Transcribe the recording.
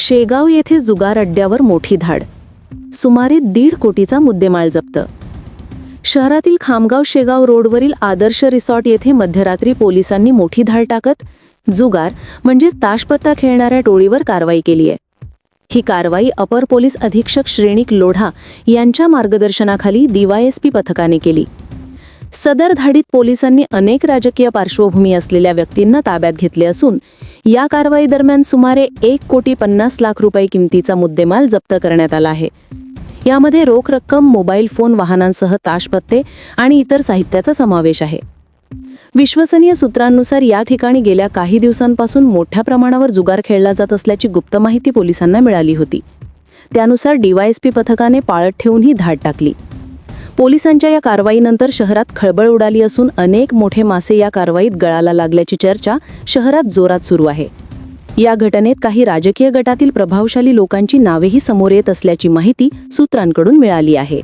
शेगाव येथे जुगार अड्ड्यावर मोठी धाड. सुमारे दीड कोटीचा मुद्देमाल जप्त. शहरातील खामगाव शेगाव रोडवरील आदर्श रिसॉर्ट येथे मध्यरात्री पोलिसांनी मोठी धाड टाकत जुगार म्हणजे ताशपत्ता खेळणाऱ्या टोळीवर कारवाई केली आहे. ही कारवाई अपर पोलीस अधीक्षक श्रेणिक लोढा यांच्या मार्गदर्शनाखाली डीवायएसपी पथकाने केली. सदर धाडीत पोलिसांनी अनेक राजकीय पार्श्वभूमी असलेल्या व्यक्तींना ताब्यात घेतले असून या कारवाई दरम्यान सुमारे एक कोटी पन्नास लाख रुपये किमतीचा मुद्देमाल जप्त करण्यात आला आहे. यामध्ये रोख रक्कम मोबाईल फोन वाहनांसह ताशपत्ते आणि इतर साहित्याचा समावेश आहे. विश्वसनीय सूत्रांनुसार या ठिकाणी गेल्या काही दिवसांपासून मोठ्या प्रमाणावर जुगार खेळला जात असल्याची गुप्त माहिती पोलिसांना मिळाली होती. त्यानुसार डीवायएसपी पथकाने पाळत ठेवून ही धाड टाकली. पोलिसांच्या या कारवाईनंतर शहरात खळबळ उडाली असून अनेक मोठे मासे या कारवाईत गळाला लागल्याची चर्चा शहरात जोरात सुरू आहे. या घटनेत काही राजकीय गटातील प्रभावशाली लोकांची नावेही समोर येत असल्याची माहिती सूत्रांकडून मिळाली आहे.